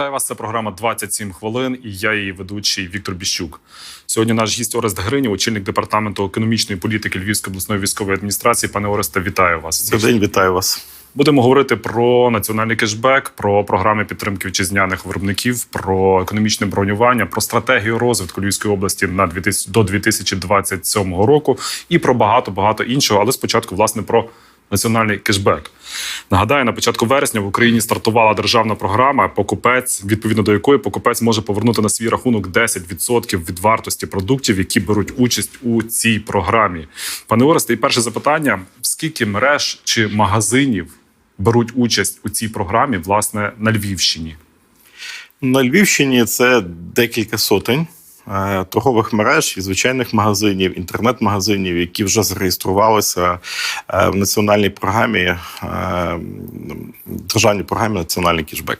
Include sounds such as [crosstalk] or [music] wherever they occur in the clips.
Вітаю вас. Це програма «27 хвилин. І я її ведучий Віктор Біщук. Сьогодні наш гість Орест Гринів, очільник департаменту економічної політики Львівської обласної військової адміністрації. Пане Оресте, вітаю вас. Добрий день, вітаю вас. Будемо говорити про національний кешбек, про програми підтримки вітчизняних виробників, про економічне бронювання, про стратегію розвитку Львівської області на 2000, до 2027 року і про багато багато іншого. Але спочатку, власне, про національний кешбек. Нагадаю, на початку вересня в Україні стартувала державна програма Покупець, відповідно до якої покупець може повернути на свій рахунок 10% від вартості продуктів, які беруть участь у цій програмі. Пане Оресте, і перше запитання: скільки мереж чи магазинів беруть участь у цій програмі, власне, на Львівщині? На Львівщині це декілька сотень торгових мереж і звичайних магазинів, інтернет-магазинів, які вже зареєструвалися е, в національній програмі, е, державній програмі Національний кішбек.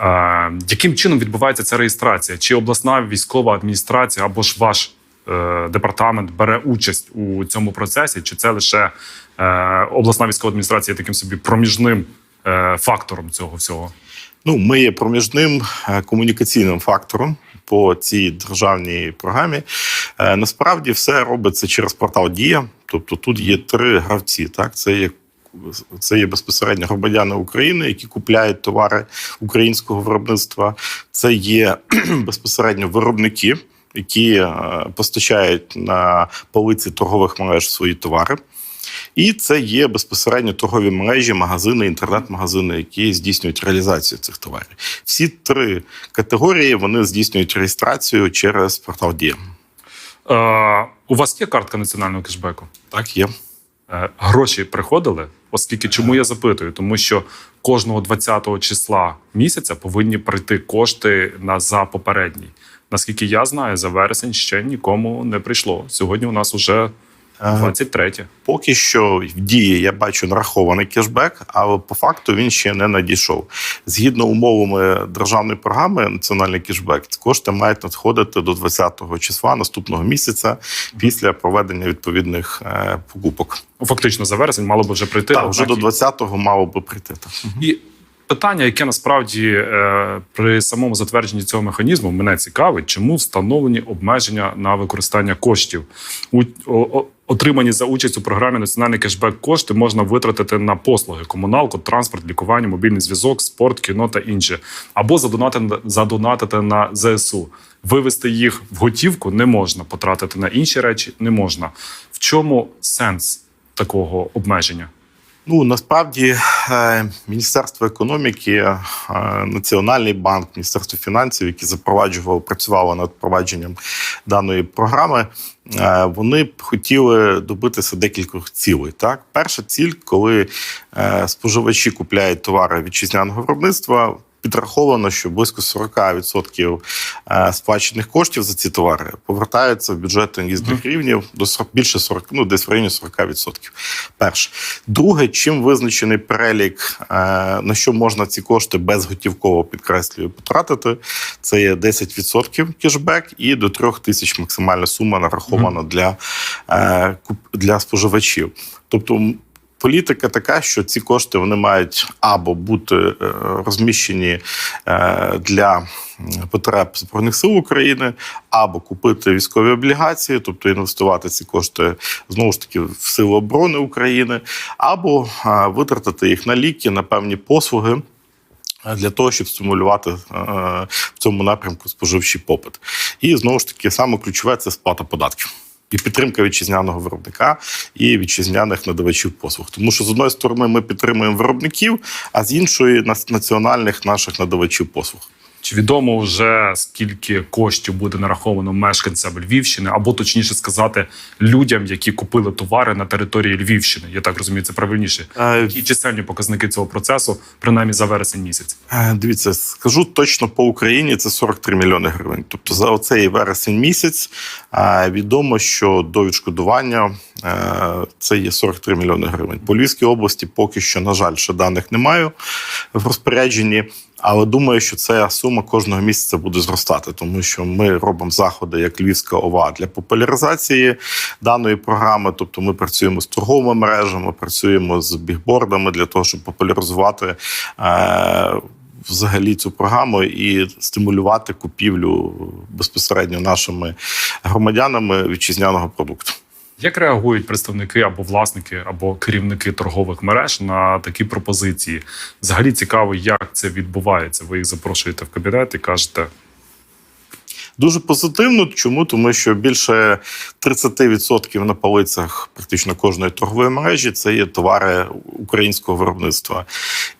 Е, яким чином відбувається ця реєстрація? Чи обласна військова адміністрація або ж ваш е, департамент бере участь у цьому процесі? Чи це лише е, обласна військова адміністрація є таким собі проміжним е, фактором цього всього? Ну, ми є проміжним е, комунікаційним фактором по цій державній програмі. Е, Насправді все робиться через портал Дія. Тобто тут є три гравці. Так, це є. Це є безпосередньо громадяни України, які купляють товари українського виробництва. Це є [clears throat] безпосередньо виробники, які е, постачають на полиці торгових мереж свої товари. І це є безпосередньо торгові мережі, магазини, інтернет-магазини, які здійснюють реалізацію цих товарів. Всі три категорії вони здійснюють реєстрацію через портал Дія. Е, у вас є картка національного кешбеку? Так, є. Е, гроші приходили, оскільки чому я запитую? Тому що кожного 20-го числа місяця повинні прийти кошти на за попередній. Наскільки я знаю, за вересень ще нікому не прийшло. Сьогодні у нас уже 23. Поки що в дії я бачу нарахований кешбек, але по факту він ще не надійшов. Згідно умовами державної програми Національний кешбек, кошти мають надходити до 20-го числа наступного місяця після проведення відповідних е, покупок. Фактично за вересень мало би вже прийти. Так, вже до 20-го мало би прийти. Так. І питання, яке насправді е, при самому затвердженні цього механізму мене цікавить, чому встановлені обмеження на використання коштів у отримані за участь у програмі Національний кешбек кошти можна витратити на послуги, комуналку, транспорт, лікування, мобільний зв'язок, спорт, кіно та інше, або задонатити, задонатити на ЗСУ. Вивести їх в готівку не можна, потратити на інші речі не можна. В чому сенс такого обмеження? Ну насправді е, Міністерство економіки, е, Національний банк, Міністерство фінансів, які запроваджували, працювали над впровадженням даної програми. е, Вони б хотіли добитися декількох цілей. Так, перша ціль, коли споживачі купляють товари вітчизняного виробництва. Підраховано, що близько 40% е, сплачених коштів за ці товари повертаються в бюджети різних рівнів до 40, більше 40, ну десь в районі 40%. Перше. Друге, чим визначений перелік, е, на що можна ці кошти безготівково підкреслюю потратити, це є 10% кешбек і до 3 тисяч максимальна сума нарахована для, е, для споживачів. Тобто. Політика така, що ці кошти вони мають або бути е, розміщені е, для потреб збройних сил України, або купити військові облігації, тобто інвестувати ці кошти знову ж таки в сили оборони України, або е, витратити їх на ліки, на певні послуги. Для того щоб стимулювати в цьому напрямку споживчий попит, і знову ж таки саме ключове це сплата податків і підтримка вітчизняного виробника і вітчизняних надавачів послуг. Тому що з одної сторони ми підтримуємо виробників, а з іншої національних наших надавачів послуг. Чи відомо вже скільки коштів буде нараховано мешканцям Львівщини, або точніше сказати, людям, які купили товари на території Львівщини? Я так розумію, це правильніше. Е, Які чисельні показники цього процесу, принаймні за вересень місяць? Е, Дивіться, скажу точно по Україні це 43 мільйони гривень. Тобто за оцей вересень місяць е, відомо, що до відшкодування це є 43 мільйони гривень. По Львівській області поки що, на жаль, ще даних немає в розпорядженні. Але думаю, що ця сума кожного місяця буде зростати, тому що ми робимо заходи як Львівська ОВА для популяризації даної програми. Тобто, ми працюємо з торговими мережами, працюємо з бігбордами для того, щоб популяризувати е, взагалі цю програму і стимулювати купівлю безпосередньо нашими громадянами вітчизняного продукту. Як реагують представники або власники, або керівники торгових мереж на такі пропозиції? Взагалі цікаво, як це відбувається. Ви їх запрошуєте в кабінет і кажете, Дуже позитивно. Чому? Тому що більше 30% на полицях практично кожної торгової мережі це є товари українського виробництва.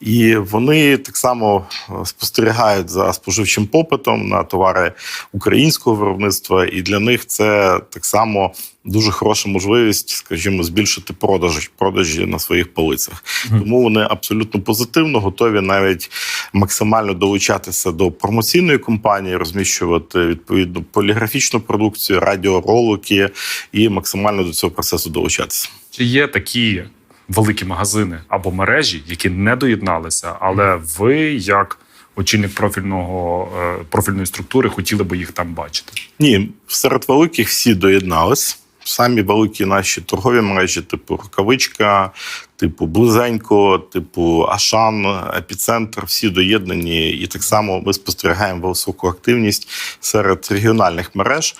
І вони так само е, спостерігають за споживчим попитом на товари українського виробництва, і для них це так само дуже хороша можливість, скажімо, збільшити продажі продажі на своїх полицях. Мгм. Тому вони абсолютно позитивно готові навіть максимально долучатися до промоційної кампанії, розміщувати відповідну поліграфічну продукцію, радіоролики і максимально до цього процесу долучатися. чи є такі великі магазини або мережі, які не доєдналися, але ви, як очільник профільного е, профільної структури, хотіли би їх там бачити? Ні, серед великих всі доєднались. Самі великі наші торгові мережі, типу Рукавичка, типу Близенько, типу Ашан, Епіцентр, всі доєднані. І так само ми спостерігаємо високу активність серед регіональних мереж,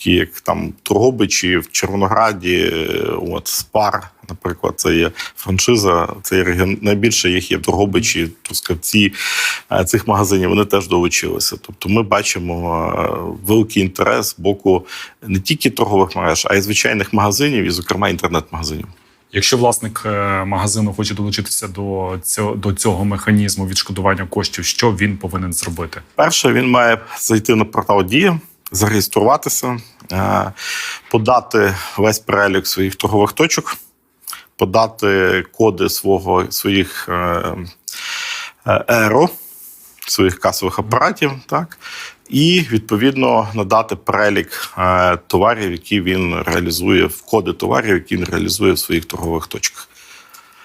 такі як там Тургобичі, в Червонограді, от Спар, наприклад, це є франшиза. Це є регіон. Найбільше їх є в Тургобичі, Трускавці е, цих магазинів. Вони теж долучилися. Тобто, ми бачимо е, великий інтерес з боку не тільки торгових мереж, а й звичайних магазинів, і, зокрема, інтернет-магазинів. Якщо власник е, магазину хоче долучитися до цього до цього механізму відшкодування коштів, що він повинен зробити? Перше, він має зайти на портал Дія, зареєструватися, подати весь перелік своїх торгових точок, подати коди свого своїх е, е, еро, своїх касових апаратів, так. І відповідно надати перелік е, товарів, які він реалізує, в коди товарів, які він реалізує в своїх торгових точках.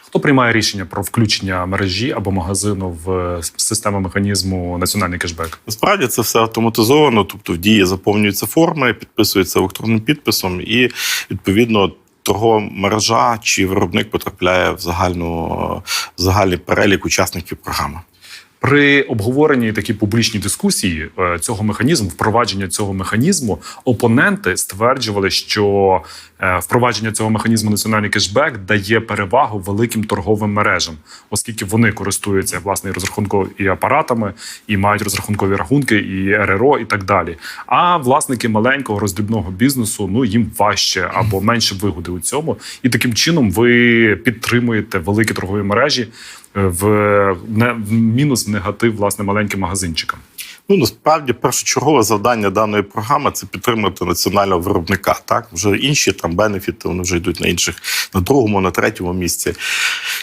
Хто приймає рішення про включення мережі або магазину в систему механізму національний кешбек? Насправді це все автоматизовано, тобто в дії заповнюються форми, підписуються електронним підписом, і відповідно торгова мережа чи виробник потрапляє в загальну в загальний перелік учасників програми. При обговоренні такі публічні дискусії е, цього механізму, впровадження цього механізму, опоненти стверджували, що е, впровадження цього механізму національний кешбек дає перевагу великим торговим мережам, оскільки вони користуються власне і апаратами, і мають розрахункові рахунки, і РРО, і так далі. А власники маленького роздрібного бізнесу ну їм важче або менше вигоди у цьому, і таким чином ви підтримуєте великі торгові мережі в мінус в негатив власне маленьким магазинчикам. Ну насправді першочергове завдання даної програми це підтримати національного виробника. Так вже інші там бенефіти вони вже йдуть на інших, на другому, на третьому місці.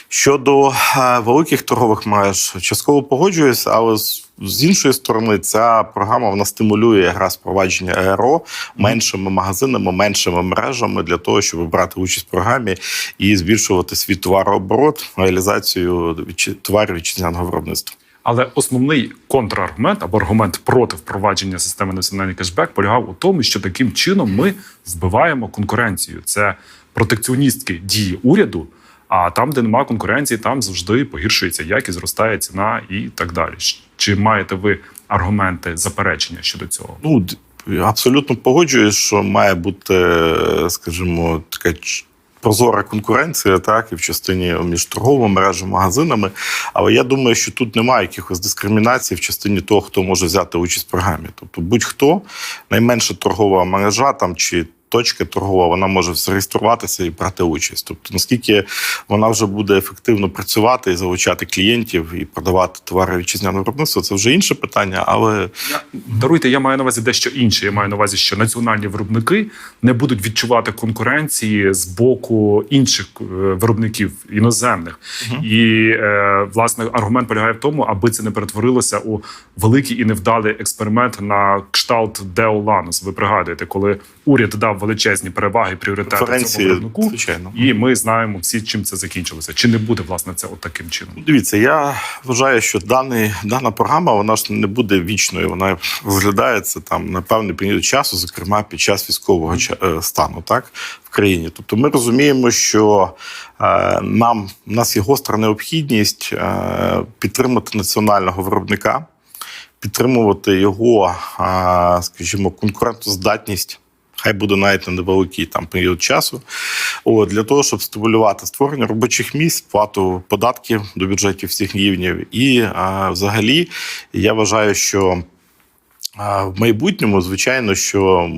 Щодо е, великих торгових мереж, частково погоджуюся, але з, іншої сторони, ця програма вона стимулює якраз впровадження ЕРО меншими магазинами, меншими мережами для того, щоб брати участь в програмі і збільшувати свій товарооборот, реалізацію товарів вітчизняного виробництва. Але основний контраргумент або аргумент проти впровадження системи національний кешбек полягав у тому, що таким чином ми вбиваємо конкуренцію. Це протекціоністські дії уряду. А там, де немає конкуренції, там завжди погіршується якість, зростає ціна і так далі. Чи маєте ви аргументи заперечення щодо цього? Ну, абсолютно погоджуюсь, що має бути, е, скажімо, така прозора конкуренція, так, і в частині між торговими мережами, магазинами. Але я думаю, що тут немає якихось дискримінацій в частині того, хто може взяти участь в програмі. Тобто, будь-хто, найменша торгова мережа там чи. Точка торгова, вона може зареєструватися і брати участь. Тобто, наскільки вона вже буде ефективно працювати і залучати клієнтів і продавати товари вітчизняного виробництва, це вже інше питання. Але Я даруйте, я маю на увазі дещо інше. Я маю на увазі, що національні виробники не будуть відчувати конкуренції з боку інших е, виробників іноземних. І е, власне аргумент полягає в тому, аби це не перетворилося у великий і невдалий експеримент на кшталт Деоланус. Ви пригадуєте, коли уряд дав величезні переваги пріоритети Преференції, виробнику. звичайно. І ми знаємо всі, чим це закінчилося. Чи не буде власне це от таким чином? Дивіться, я вважаю, що даний, дана програма вона ж не буде вічною. Вона розглядається там на певний період часу, зокрема під час військового е, стану, так в країні. Тобто, ми розуміємо, що е, нам у нас є гостра необхідність е, підтримати національного виробника, підтримувати його, скажімо, конкурентоздатність. Хай буде навіть на невеликий там період часу. От, для того, щоб стимулювати створення робочих місць, плату податків до бюджетів всіх рівнів. І а, взагалі я вважаю, що в майбутньому, звичайно, що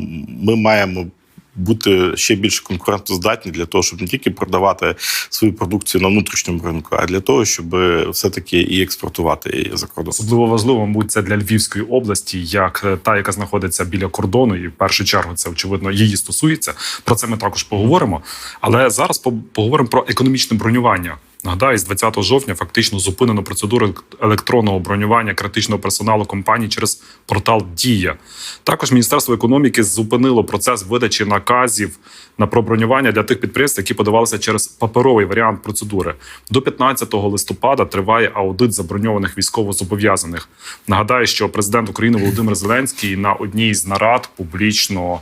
ми маємо. Бути ще більш конкурентоздатні для того, щоб не тільки продавати свою продукцію на внутрішньому ринку, а для того, щоб все-таки і експортувати її за кордон. Особливо важливо, мабуть, це для Львівської області, як е, та, яка знаходиться біля кордону, і в першу чергу це очевидно її стосується. Про це ми також поговоримо. Але зараз по- поговоримо про економічне бронювання. Нагадаю, з 20 жовтня фактично зупинено процедуру електронного бронювання критичного персоналу компанії через портал Дія. Також Міністерство економіки зупинило процес видачі наказів на пробронювання для тих підприємств, які подавалися через паперовий варіант процедури. До 15 листопада триває аудит заброньованих військовозобов'язаних. Нагадаю, що президент України Володимир Зеленський на одній з нарад публічно.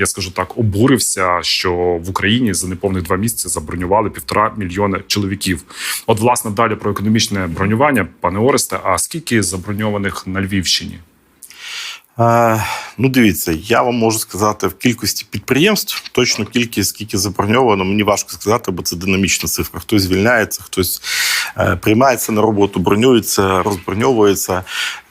Я скажу так, обурився, що в Україні за неповних два місяці забронювали півтора мільйони чоловіків. От, власне, далі про економічне бронювання, пане Оресте. А скільки заброньованих на Львівщині? Е, ну, дивіться, я вам можу сказати в кількості підприємств, точно кількість, скільки заброньовано, мені важко сказати, бо це динамічна цифра. Хтось звільняється, хтось е, приймається на роботу, бронюється, розброньовується.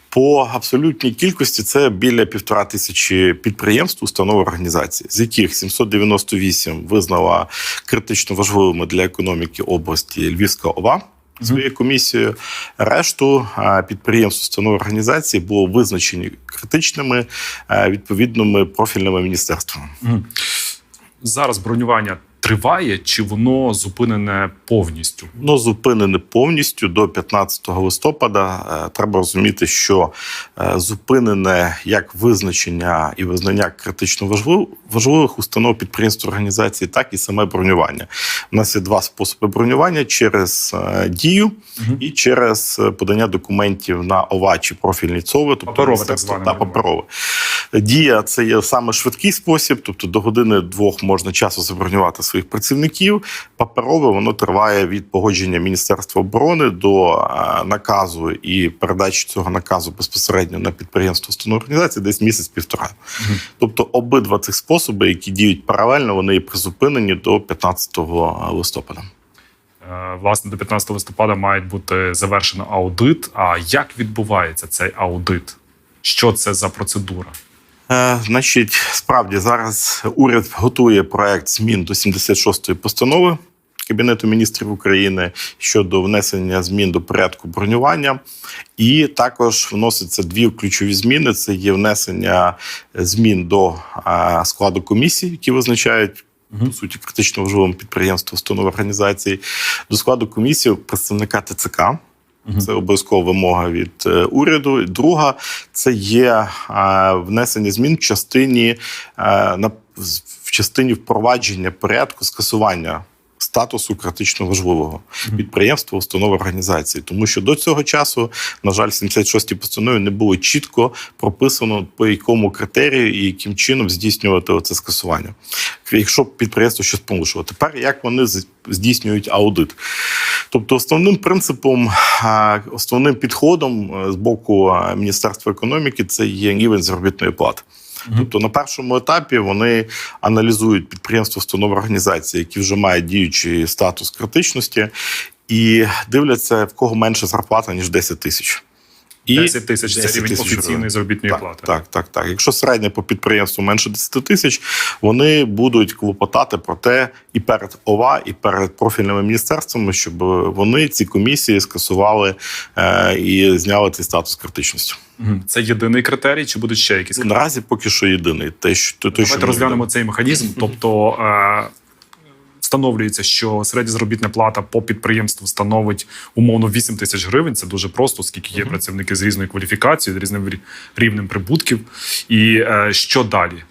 По абсолютній кількості це біля півтора тисячі підприємств, установ організацій, з яких 798 визнала критично важливими для економіки області Львівська ОВА своєю комісією. Решту підприємств, установ організацій було визначені критичними відповідними профільними міністерствами. Зараз бронювання триває чи воно зупинене повністю? Воно зупинене повністю до 15 листопада. Е, Треба розуміти, що е, зупинене як визначення і визнання критично важливих установ підприємств організацій, так і саме бронювання. У нас є два способи бронювання через е, дію і через подання документів на ОВА чи профільні ЦОВи, тобто Паперове, так міністерство зване та паперове. Дія це є саме швидкий спосіб, тобто до години двох можна часу забронювати своїх працівників. Паперове воно триває від погодження Міністерства оборони до е, наказу і передачі цього наказу безпосередньо на підприємство установ організації десь місяць-півтора. Тобто обидва цих способи, які діють паралельно, вони і призупинені до 15 листопада. Е, Власне, до 15 листопада має бути завершено аудит. А як відбувається цей аудит? Що це за процедура? Е, Значить, справді зараз уряд готує проект змін до 76-ї постанови Кабінету міністрів України щодо внесення змін до порядку бронювання. І також вносяться дві ключові зміни: це є внесення змін до е, складу комісій, які визначають. По суті, критично важливим підприємством установ організації до складу комісії представника ТЦК. Це обов'язкова вимога від е, уряду. Друга це є е, внесення змін в частині е, на в частині впровадження порядку скасування. Статусу критично важливого підприємства, установи організації, тому що до цього часу, на жаль, 76-й постанові не було чітко прописано по якому критерію і яким чином здійснювати це скасування. Якщо підприємство щось порушило, тепер як вони здійснюють аудит? Тобто, основним принципом, основним підходом е, з боку Міністерства економіки це є рівень заробітної плати. Тобто на першому етапі вони аналізують підприємства, установи організації, які вже мають діючий статус критичності, і дивляться, в кого менше зарплата ніж 10 тисяч. І 10 тисяч це 10 рівень тисяч офіційної заробітної так, плати. Так, так, так. Якщо середня по підприємству менше 10 тисяч, вони будуть клопотати про те і перед ОВА, і перед профільними міністерствами, щоб вони ці комісії скасували е, і зняли цей статус критичності. Це єдиний критерій, чи будуть ще якісь Ну, наразі поки що єдиний. Те, що те, Давайте що розглянемо цей механізм. Тобто е, встановлюється, що середня заробітна плата по підприємству становить умовно 8 тисяч гривень. Це дуже просто, оскільки є працівники з різною кваліфікацією, з різним рі- рівнем прибутків. І е, що далі?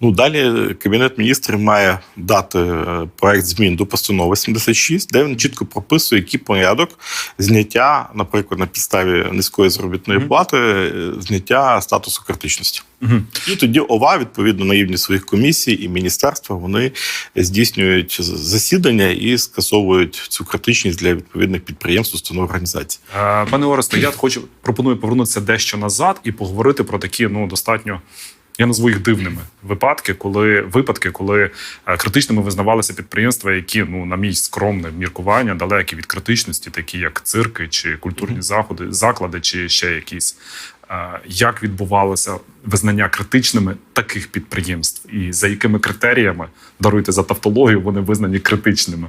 Ну далі кабінет міністрів має дати е, проект змін до постанови 76, де він чітко прописує, який порядок зняття, наприклад, на підставі низької заробітної плати, е, зняття статусу критичності. Угу. І тоді ОВА, відповідно, на рівні своїх комісій і міністерства, вони здійснюють засідання і скасовують цю критичність для відповідних підприємств, установ організацій. Е, Пане Оресте, я хочу пропоную повернутися дещо назад і поговорити про такі ну достатньо. Я назву їх дивними випадки, коли випадки, коли е, критичними визнавалися підприємства, які ну на мій скромне міркування далекі від критичності, такі як цирки чи культурні заходи, заклади, чи ще якісь. Е, Як відбувалося визнання критичними таких підприємств, і за якими критеріями даруйте за тавтологію, вони визнані критичними?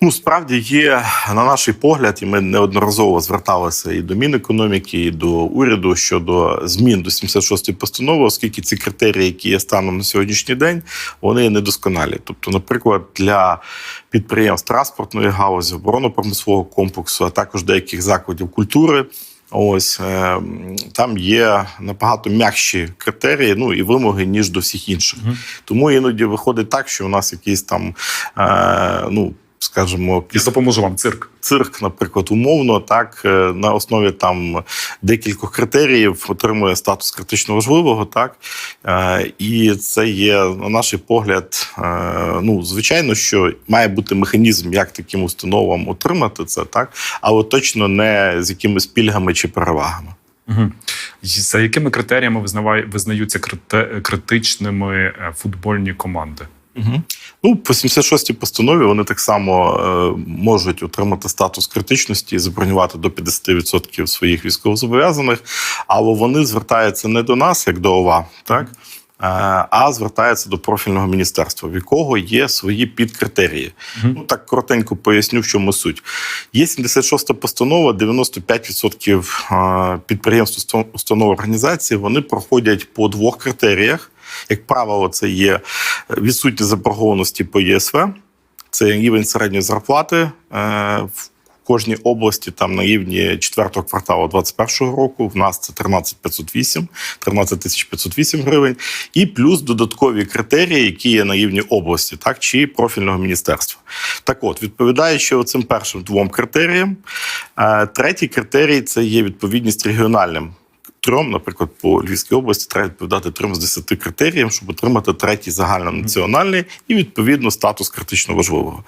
Ну, справді є на наш погляд, і ми неодноразово зверталися і до Мінекономіки, і до уряду щодо змін до 76-ї постанови, оскільки ці критерії, які є станом на сьогоднішній день, вони недосконалі. Тобто, наприклад, для підприємств транспортної галузі, оборонно-промислового комплексу, а також деяких закладів культури. Ось е, там є набагато м'якші критерії, ну і вимоги ніж до всіх інших. Тому іноді виходить так, що у нас якісь там, е, ну скажімо, Я допоможу вам цирк. цирк, наприклад, умовно, так е, на основі там декількох критеріїв отримує статус критично важливого, так Е, і це є на наш погляд. е, Ну, звичайно, що має бути механізм, як таким установам отримати це, так, але точно не з якимись пільгами чи перевагами. Угу. За якими критеріями визнаються критичними футбольні команди? Угу. Ну, по 76-й постанові вони так само е, можуть отримати статус критичності і забронювати до 50% своїх військовозобов'язаних, але вони звертаються не до нас, як до ОВА, так? е, А звертаються до профільного міністерства, в якого є свої підкритерії. Мгм. Ну так коротенько поясню, в чому суть. Є 76-та постанова, 95% е, підприємств, устан- установ організації вони проходять по двох критеріях. Як правило, це є відсутність заборгованості по ЄСВ, це рівень середньої зарплати е, в кожній області, там на рівні четвертого кварталу 2021 року. В нас це 13 508, 13 тисяч 508 гривень, і плюс додаткові критерії, які є на рівні області, так чи профільного міністерства. Так, от відповідаючи оцим першим двом критеріям, е, третій критерій це є відповідність регіональним трьом, наприклад, по Львівській області треба відповідати трьом з 10 критеріям, щоб отримати третій загальнонаціональний і відповідно статус критично важливого.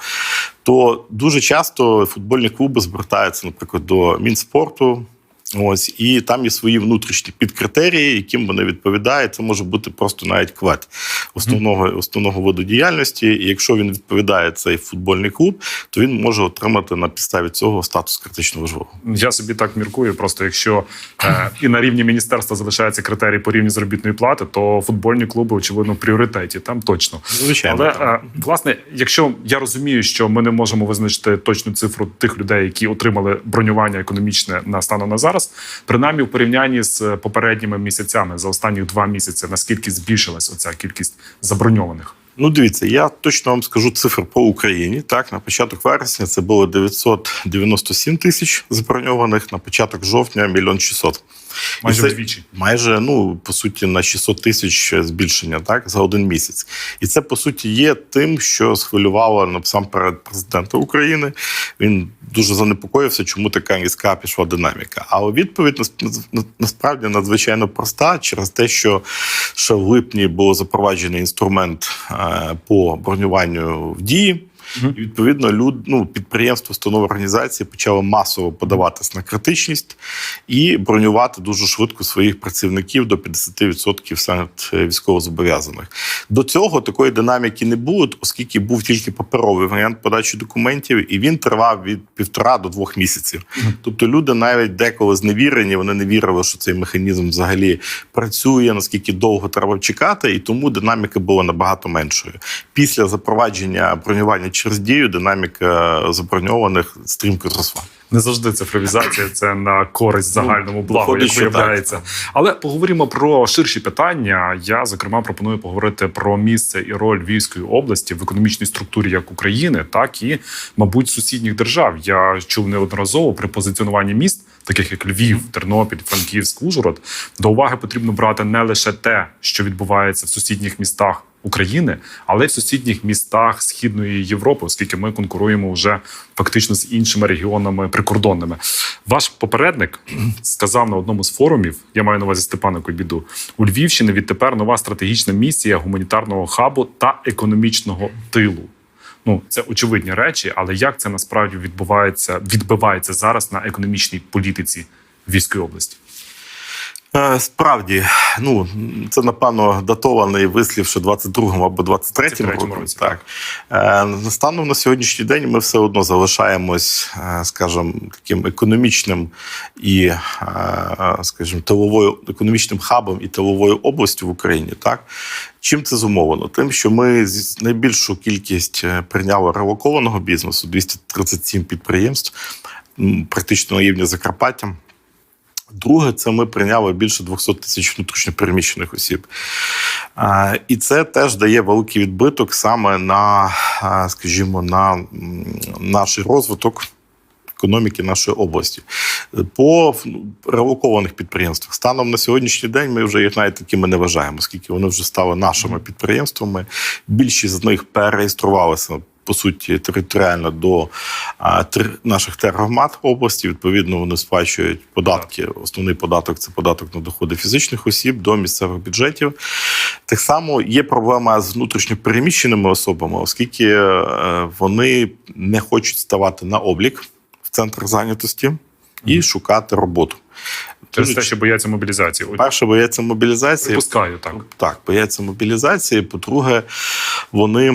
То дуже часто футбольні клуби звертаються, наприклад, до Мінспорту. Ось і там є свої внутрішні підкритерії, яким вони відповідають. Це може бути просто навіть квет основного основного виду діяльності. І якщо він відповідає цей футбольний клуб, то він може отримати на підставі цього статус критично важливого. Я собі так міркую. Просто якщо е, і на рівні міністерства залишаються критерії по рівні заробітної плати, то футбольні клуби, очевидно, в пріоритеті. Там точно. Звичайно, Але так. е, власне, якщо я розумію, що ми не можемо визначити точну цифру тих людей, які отримали бронювання економічне на станом на зараз, принаймні в порівнянні з попередніми місяцями за останні два місяці, наскільки збільшилась оця кількість заброньованих? Ну, дивіться, я точно вам скажу цифр по Україні. Так, на початок вересня це було 997 тисяч заброньованих, на початок жовтня мільйон 600. Майже це- вдвічі. Майже ну по суті на 600 тисяч збільшення, так за один місяць, і це по суті є тим, що схвилювало насамперед президента України. Він дуже занепокоївся, чому така різка пішла динаміка. Але відповідь нас- на- насправді надзвичайно проста через те, що ще в липні було запроваджений інструмент е, по бронюванню в дії. Мгм. І відповідно люд, ну, підприємства, установи організації почали масово подаватись на критичність і бронювати дуже швидко своїх працівників до 50% серед е, військовозобов'язаних. До цього такої динаміки не було, оскільки був тільки паперовий варіант подачі документів, і він тривав від півтора до двох місяців. Тобто люди навіть деколи зневірені, вони не вірили, що цей механізм взагалі працює, наскільки довго треба чекати, і тому динаміка була набагато меншою. Після запровадження бронювання через дію динаміка заброньованих стрімко зросла. Не завжди цифровізація це на користь загальному благу, як так. виявляється. Але поговоримо про ширші питання. Я зокрема пропоную поговорити про місце і роль Львівської області в економічній структурі як України, так і, мабуть, сусідніх держав. Я чув неодноразово при позиціонуванні міст, таких як Львів, Тернопіль, Франківськ, Ужгород, до уваги потрібно брати не лише те, що відбувається в сусідніх містах. України, але й в сусідніх містах Східної Європи, оскільки ми конкуруємо вже фактично з іншими регіонами прикордонними. Ваш попередник [clears throat] сказав на одному з форумів: я маю на увазі Степана Кобіду, у Львівщини відтепер нова стратегічна місія гуманітарного хабу та економічного тилу. Ну, це очевидні речі, але як це насправді відбувається, відбивається зараз на економічній політиці Львівської області? Е, Справді, ну це напевно датований вислів, що 22-му або 23-му 23-му році. році, Так Е, станом на сьогоднішній день ми все одно залишаємось, е, скажімо, таким економічним і, скажімо, тиловою економічним хабом і тиловою областю в Україні. Так чим це зумовлено? Тим, що ми з- найбільшу кількість прийняли релокованого бізнесу 237 підприємств, практично на рівні Закарпаття. Друге, це ми прийняли більше 200 тисяч внутрішньопереміщених осіб. І це теж дає великий відбиток саме на, скажімо, на наш розвиток. Економіки нашої області по ну, релокованих підприємствах станом на сьогоднішній день ми вже їх навіть такими не вважаємо, оскільки вони вже стали нашими підприємствами. Більшість з них перереєструвалися по суті територіально до наших тергромад області. Відповідно, вони сплачують податки. Основний податок це податок на доходи фізичних осіб до місцевих бюджетів. Так само є проблема з внутрішньопереміщеними особами, оскільки е, вони не хочуть ставати на облік в центр зайнятості і шукати роботу. Через те, що бояться мобілізації. Перше, бояться мобілізації. Припускаю так. Так, бояться мобілізації. По-друге, вони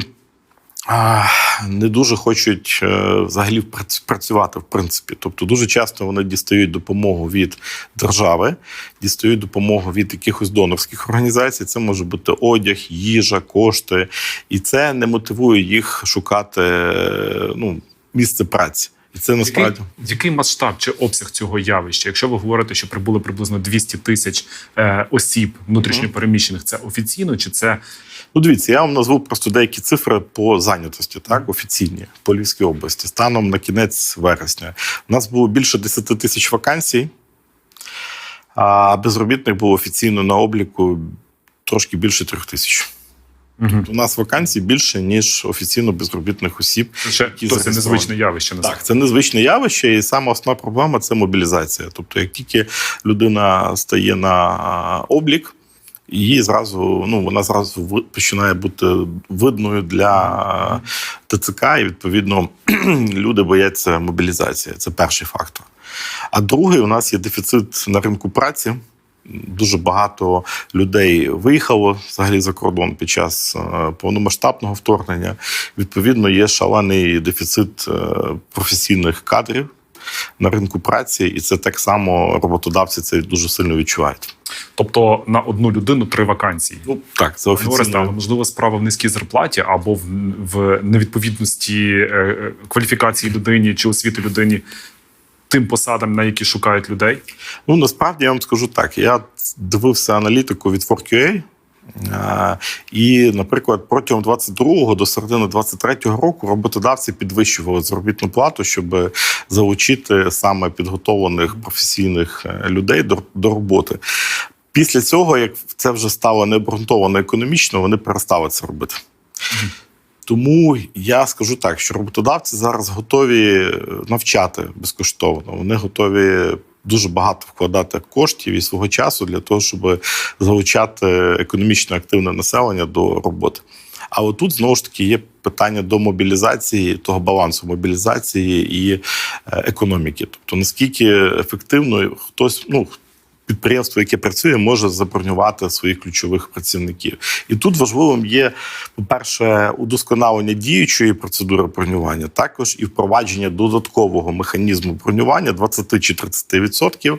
не дуже хочуть е, взагалі прац- працювати, в принципі. Тобто, дуже часто вони дістають допомогу від держави, дістають допомогу від якихось донорських організацій. Це може бути одяг, їжа, кошти, і це не мотивує їх шукати е, ну, місце праці. І це Який, насправді. який масштаб чи обсяг цього явища? Якщо ви говорите, що прибули приблизно 200 тисяч е, осіб внутрішньопереміщених, це офіційно чи це Ну, дивіться, я вам назву просто деякі цифри по зайнятості, так, офіційні по Львівській області. Станом на кінець вересня. У нас було більше 10 тисяч вакансій, а безробітних було офіційно на обліку трошки більше трьох тисяч. Мгм. У нас вакансій більше, ніж офіційно безробітних осіб. це ще які досить зареєстровані. незвичне явище? насправді. Так, це незвичне явище, і саме основна проблема це мобілізація. Тобто, як тільки людина стає на облік, її зразу ну вона зразу починає бути видною для ТЦК, і відповідно [clears throat] люди бояться мобілізації. Це перший фактор. А другий, у нас є дефіцит на ринку праці. Дуже багато людей виїхало взагалі за кордон під час е, повномасштабного вторгнення. Відповідно, є шалений дефіцит е, професійних кадрів на ринку праці, і це так само роботодавці це дуже сильно відчувають. Тобто на одну людину три вакансії. Ну так, це Ореста, але офіційно. можливо справа в низькій зарплаті або в, в невідповідності е, е, кваліфікації людині чи освіти людині тим посадам, на які шукають людей. Ну насправді я вам скажу так: я дивився аналітику від 4QA, е, і, наприклад, протягом 22-го до середини 23-го року роботодавці підвищували заробітну плату, щоб залучити саме підготовлених професійних е, людей до, до роботи. Після цього, як це вже стало необґрунтовано економічно, вони перестали це робити. Тому я скажу так, що роботодавці зараз готові навчати безкоштовно. Вони готові дуже багато вкладати коштів і свого часу для того, щоб залучати економічно активне населення до роботи. А отут знову ж таки є питання до мобілізації, того балансу мобілізації і е, економіки. Тобто наскільки ефективно хтось, ну підприємство, яке працює, може забронювати своїх ключових працівників. І тут важливим є, по-перше, удосконалення діючої процедури бронювання, також і впровадження додаткового механізму бронювання 20 чи 30%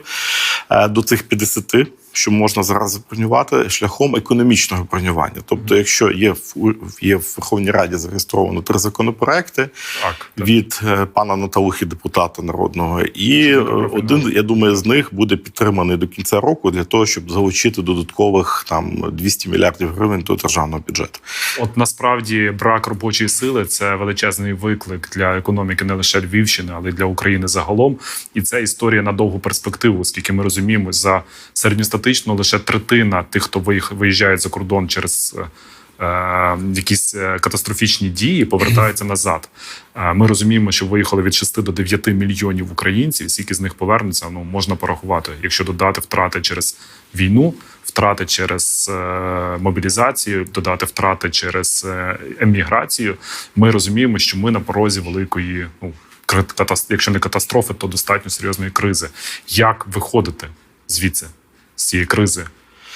е, до цих 50%. Що можна зараз забронювати шляхом економічного бронювання. Тобто, якщо є в є в Верховній Раді зареєстровано три законопроекти Так, так. від е, пана Наталухи, депутата народного, і е, один, я думаю, з них буде підтриманий до кінця року для того, щоб залучити додаткових там 200 мільярдів гривень до державного бюджету. От насправді брак робочої сили це величезний виклик для економіки не лише Львівщини, але й для України загалом. І це історія на довгу перспективу, оскільки ми розуміємо, за середньостатично лише третина тих, хто виїжджає за кордон через. е, е, Якісь е, катастрофічні дії повертаються назад. Ми розуміємо, що виїхали від 6 до 9 мільйонів українців. Скільки з них повернеться, ну можна порахувати. Якщо додати втрати через війну, втрати через мобілізацію, додати втрати через еміграцію, ми розуміємо, що ми на порозі великої, ну якщо не катастрофи, то достатньо серйозної кризи. Як виходити звідси з цієї кризи?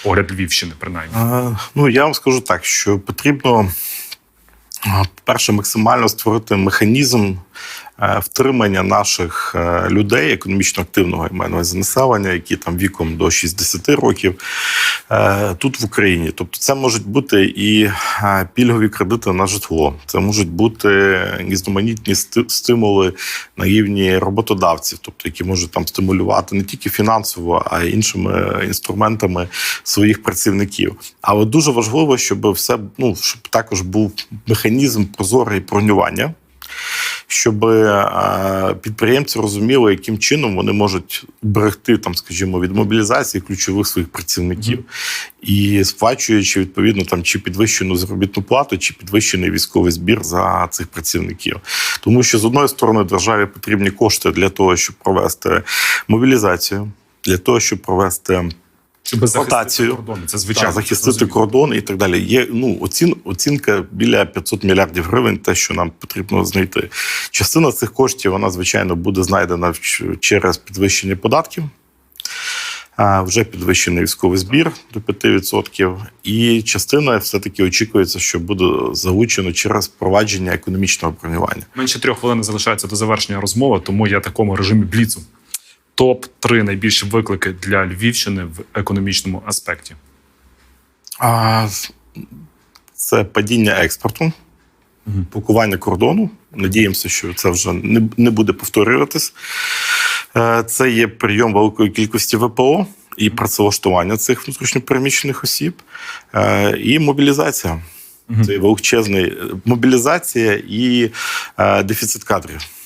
Погляд Львівщини, принаймні. А, Ну я вам скажу так, що потрібно, по-перше, максимально створити механізм втримання наших е, людей, економічно активного я маю населення, які там віком до 60 років е, тут в Україні. Тобто, це можуть бути і е, пільгові кредити на житло, це можуть бути різноманітні стимули на рівні роботодавців, тобто які можуть там стимулювати не тільки фінансово, а й іншими інструментами своїх працівників. Але дуже важливо, щоб все ну щоб також був механізм прозорий бронювання. Щоб е, підприємці розуміли, яким чином вони можуть берегти там, скажімо, від мобілізації ключових своїх працівників, і сплачуючи відповідно там чи підвищену заробітну плату, чи підвищений військовий збір за цих працівників. Тому що з одної сторони державі потрібні кошти для того, щоб провести мобілізацію, для того, щоб провести Щоб захистити ротацію. кордони. Це звичайно захистити кордон і так далі. Є ну оцін, оцінка біля 500 мільярдів гривень, те, що нам потрібно знайти. Частина цих коштів вона звичайно буде знайдена через підвищення податків. А, Вже підвищений військовий збір до 5%. І частина все-таки очікується, що буде залучено через впровадження економічного бронювання. Менше трьох хвилин залишається до завершення розмови, тому я такому режимі бліцу. Топ 3 найбільші виклики для Львівщини в економічному аспекті. А, Це падіння експорту, блокування кордону. Надіємося, що це вже не, не буде повторюватись. Е, Це є прийом великої кількості ВПО і працевлаштування цих внутрішньопереміщених осіб, е, і мобілізація. Це величезний е, мобілізація і дефіцит кадрів.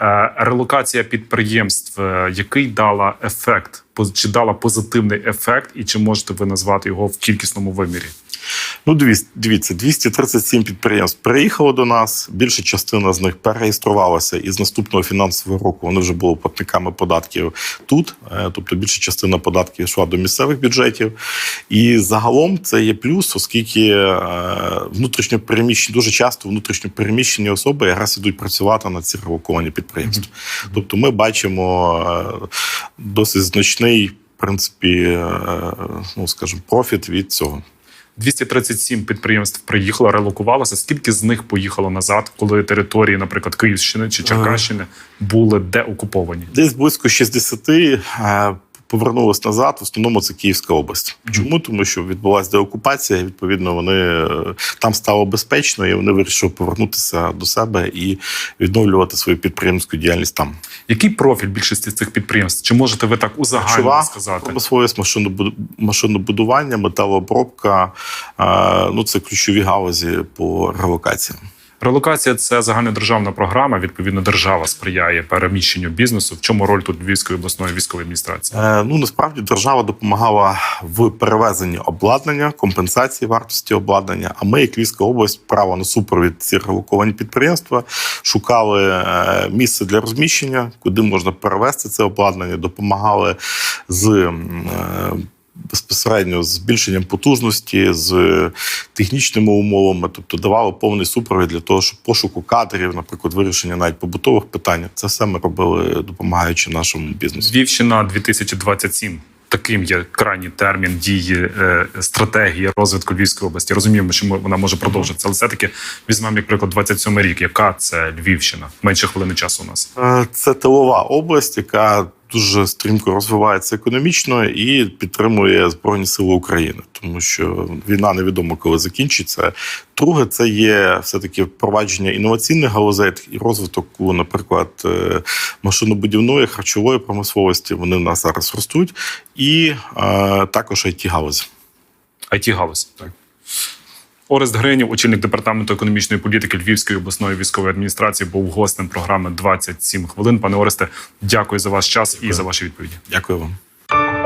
Е, Релокація підприємств, е, який дала ефект, чи дала позитивний ефект, і чи можете ви назвати його в кількісному вимірі? Ну, дивіться, дивіться, 237 підприємств переїхало до нас. Більша частина з них перереєструвалася, і з наступного фінансового року вони вже були платниками податків тут. Е, Тобто більша частина податків йшла до місцевих бюджетів. І загалом це є плюс, оскільки е, внутрішньопереміщені, дуже часто внутрішньопереміщені особи якраз ідуть працювати на ці релоковані підприємства. Тобто, ми бачимо е, досить значний, в принципі, ну скажімо, профіт від цього. 237 підприємств приїхало, релокувалося. Скільки з них поїхало назад, коли території, наприклад, Київщини чи Черкащини були деокуповані? Десь близько 60 повернулось назад. В основному це Київська область. Чому? Тому що відбулася деокупація. і, Відповідно, вони е, там стало безпечно, і вони вирішили повернутися до себе і відновлювати свою підприємську діяльність там. Який профіль більшості цих підприємств? Чи можете ви так узагальнено сказати? промисловість, машинобуд- машинобудування, металообробка. е, Ну це ключові галузі по релокації. Релокація це загальнодержавна програма. Відповідно, держава сприяє переміщенню бізнесу. В чому роль тут Львівської обласної військової адміністрації? Е, Ну насправді держава допомагала в перевезенні обладнання, компенсації вартості обладнання. А ми, як Львівська область, право на супровід ці релоковані підприємства, шукали е, місце для розміщення, куди можна перевезти це обладнання, допомагали з. е, Безпосередньо з збільшенням потужності, з технічними умовами, тобто давали повний супровід для того, щоб пошуку кадрів, наприклад, вирішення навіть побутових питань. Це все ми робили, допомагаючи нашому бізнесу. Львівщина 2027. Таким є крайній термін дії е, стратегії розвитку Львівської області. Розуміємо, що вона може продовжитися, але все-таки візьмемо, як приклад, 27 рік. Яка це Львівщина? Менше хвилини часу у нас. Е, Це тилова область, яка дуже стрімко розвивається економічно і підтримує Збройні Сили України, тому що війна невідомо коли закінчиться. Друге, це є все-таки впровадження інноваційних галузей і розвиток, наприклад, е, машинобудівної харчової промисловості. Вони в нас зараз ростуть, і е, також it галузі. it галузь Так. Орест Гринів, очільник департаменту економічної політики Львівської обласної військової адміністрації, був гостем програми «27 хвилин. Пане Оресте, дякую за ваш час і за ваші відповіді. Дякую вам.